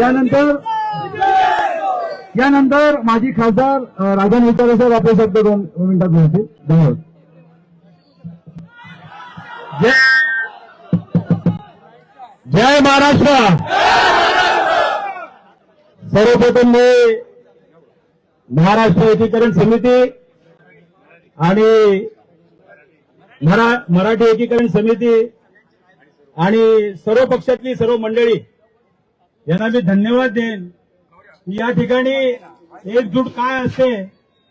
यानंतर यानंतर माजी खासदार राजन विचारे साहेब आपले शब्द दोन मिनिटात बोलतील. धन्यवाद. जय जय महाराष्ट्र! सर्वप्रथम मी महाराष्ट्र एकीकरण समिती आणि मरा मराठी एकीकरण समिती आणि सर्व पक्षातली सर्व मंडळी यांना मी धन्यवाद देईन. या ठिकाणी एकजूट काय असते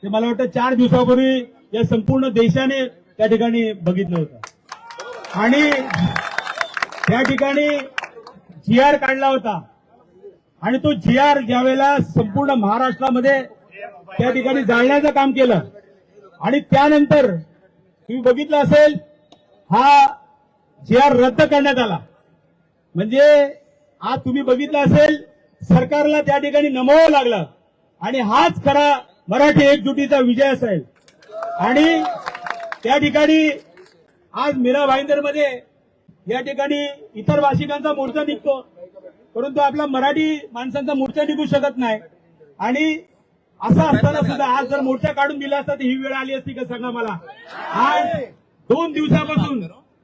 ते मला वाटतं चार दिवसापूर्वी या संपूर्ण देशाने त्या ठिकाणी बघितलं होतं. आणि त्या ठिकाणी जी आर काढला होता. आणि तो जी आर ज्यावेळेला संपूर्ण महाराष्ट्रामध्ये त्या ठिकाणी जाळण्याचं काम केलं. आणि त्यानंतर तुम्ही बघितलं असेल हा जी आर रद्द करण्यात आला. म्हणजे आज तुम्ही बघितलं असेल सरकारला त्या ठिकाणी नमवावं लागलं. आणि हाच खरा मराठी एकजुटीचा विजय असेल. आणि त्या ठिकाणी आज मीरा भाईंदरमध्ये या ठिकाणी इतर भाषिकांचा मोर्चा निघतो. परंतु आपला मराठी माणसांचा मोर्चा निघू शकत नाही. आणि असं असताना सुद्धा आज जर मोर्चा काढून दिला असता तर ही वेळ आली असती का सांगा मला? आज दोन दिवसापासून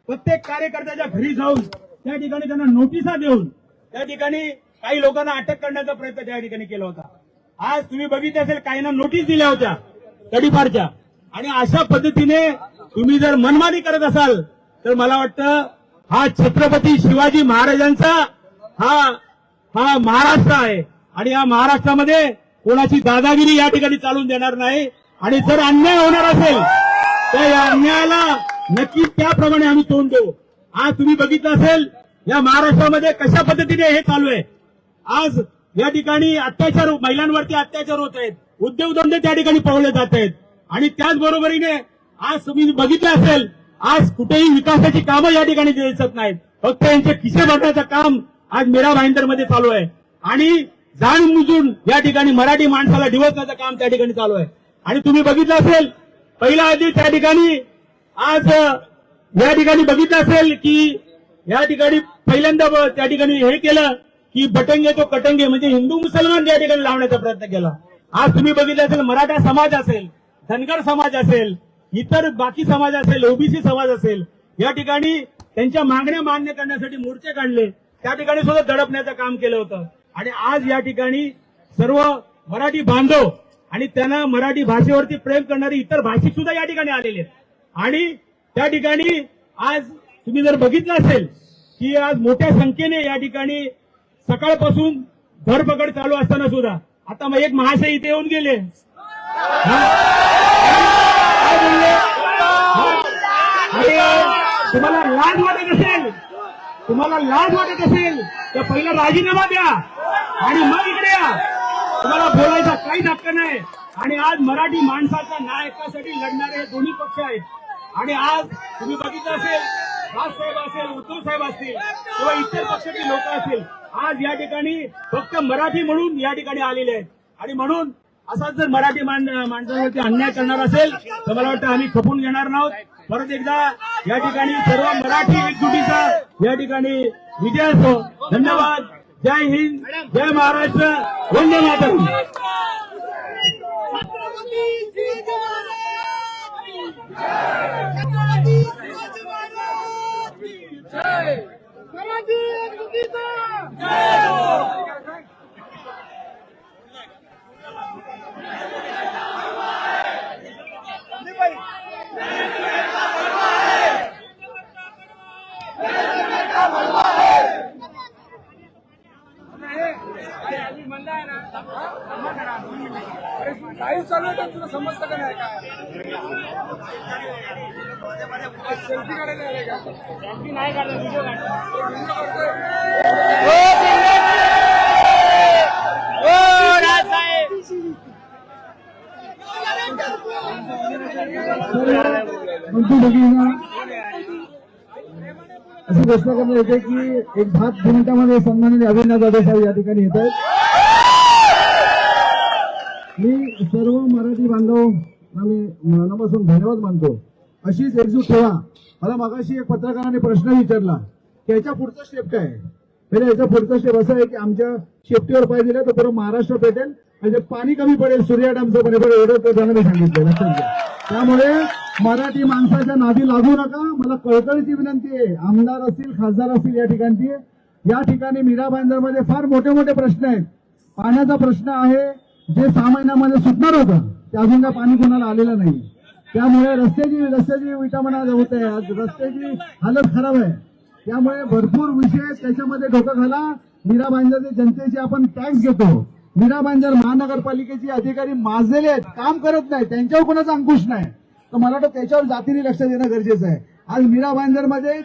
प्रत्येक कार्यकर्त्याच्या घरी जाऊन त्या ठिकाणी त्यांना नोटिसा देऊन त्या ठिकाणी काही लोकांना अटक करण्याचा प्रयत्न त्या ठिकाणी केला होता. आज तुम्ही बघितलं असेल काहींना नोटीस दिल्या होत्या तडीपारच्या आणि अशा पद्धतीने तुम्ही जर मनमानी करत असाल तर मला वाटतं हा छत्रपती शिवाजी महाराजांचा हा हा महाराष्ट्र आहे. आणि या महाराष्ट्रामध्ये कोणाची दादागिरी या ठिकाणी चालून देणार नाही. आणि जर अन्याय होणार असेल तर या अन्यायाला नक्की त्याप्रमाणे आम्ही तोंड देऊ. आज तुम्ही बघितलं असेल या महाराष्ट्रामध्ये कशा पद्धतीने हे चालू आहे? आज या ठिकाणी अत्याचार महिलांवरती अत्याचार होत आहेत. उद्योगधंदे त्या ठिकाणी पळवले जात आहेत. आणि त्याचबरोबरीने आज तुम्ही बघितलं असेल आज कुठेही विकासाची कामं या ठिकाणी दिसत नाहीत. फक्त यांचे खिसे भरण्याचं काम आज मीरा भाईंदरमध्ये चालू आहे. आणि जाणमुजून या ठिकाणी मराठी माणसाला डिवचण्याचं काम त्या ठिकाणी चालू आहे. आणि तुम्ही बघितलं असेल पहिला आधी त्या ठिकाणी आज या ठिकाणी बघितलं असेल की या ठिकाणी पहिल्यांदा त्या ठिकाणी हे केलं की बटंगे तो कटंगे म्हणजे हिंदू मुसलमान त्या ठिकाणी लावण्याचा प्रयत्न केला. आज तुम्ही बघितलं असेल मराठा समाज असेल धनगर समाज असेल इतर बाकी समाज असेल ओबीसी समाज असेल या ठिकाणी त्यांच्या मागण्या मान्य करण्यासाठी मोर्चे काढले. त्या ठिकाणी सुद्धा दडपण्याचं काम केलं होतं. आणि आज या ठिकाणी सर्व मराठी बांधव आणि त्यांना मराठी भाषेवरती प्रेम करणारे इतर भाषिक सुद्धा या ठिकाणी आलेले आहेत. आणि त्या ठिकाणी आज तुम्ही जर बघितलं असेल की आज मोठ्या संख्येने या ठिकाणी सकाळपासून धरपकड चालू असताना सुद्धा. आता मग एक महाशय इथे येऊन गेले. तुम्हाला लाज वाटत असेल तुम्हाला लाज वाटत असेल तर पहिला राजीनामा द्या आणि मग इकडे या. तुम्हाला बोलायचा काहीच हक्क नाही. आणि आज मराठी माणसाच्या नायकासाठी लढणारे हे दोन्ही पक्ष आहेत. आणि आज तुम्ही बघितलं असेल राजसाहेब असेल उद्धव साहेब असतील किंवा इतर पक्षाचे लोक असतील आज या ठिकाणी फक्त मराठी म्हणून या ठिकाणी आलेले आहेत. आणि म्हणून असाच जर मराठी माणसांवरती अन्याय करणार असेल तर मला वाटतं आम्ही खपून घेणार नाहोत. परत एकदा या ठिकाणी सर्व मराठी एकजुटीचा या ठिकाणी विजय असो. धन्यवाद. जय हिंद. जय महाराष्ट्र. वंदे मातरम छत्रपती शिवाजी महाराज छत्रपती शिवाजी महाराज की जय मराठी एकजुटीचा जय काही चालू आहे तुला समजतं का नाही काय? सेल्फी काढायला नाही काढला व्हिडिओ मंत्री अशी घोषणा करण्यात येते की एक भात मिनिटामध्ये सन्माननीय अविनाश जाधव साहेब या ठिकाणी येत आहेत. मी सर्व मराठी बांधव आम्ही मनापासून धन्यवाद मानतो. अशीच एकजूट ठेवा. मला मागाशी एक पत्रकाराने प्रश्न विचारला की याच्या पुढचं स्टेप काय म्हणजे याचा पुढचा स्टेप असं आहे की आमच्या शेफ्टीवर पाय दिला तर बरोबर महाराष्ट्र पेटेल म्हणजे पाणी कमी पडेल सूर्या डॅमचं पाणी पडेल एवढं त्यांना मी सांगितलं. लक्षात घ्या त्यामुळे मराठी माणसाच्या नादी लागू नका. मला कळकळीची विनंती आहे. आमदार असतील खासदार असतील या ठिकाणची. या ठिकाणी मीरा मध्ये फार मोठे मोठे प्रश्न आहेत. पाण्याचा प्रश्न आहे. जे सहा महिन्यामध्ये सुटणार होतं ते अजून काय पाणी कोणाला आलेलं नाही. त्यामुळे रस्त्याची रस्त्याची विटामणा होत आहे आज रस्त्याची हालत खराब आहे. त्यामुळे भरपूर विषय त्याच्यामध्ये डोकं घाला. मीरा जनतेचे आपण टॅक्स घेतो. मीरा भांजर महानगरपालिकेचे अधिकारी माजलेले आहेत काम करत नाही त्यांच्यावर कोणाचा अंकुश नाही. तर मला वाटतं त्याच्यावर जातीने लक्ष देणं गरजेचं आहे. आज मीरा भांजरमध्ये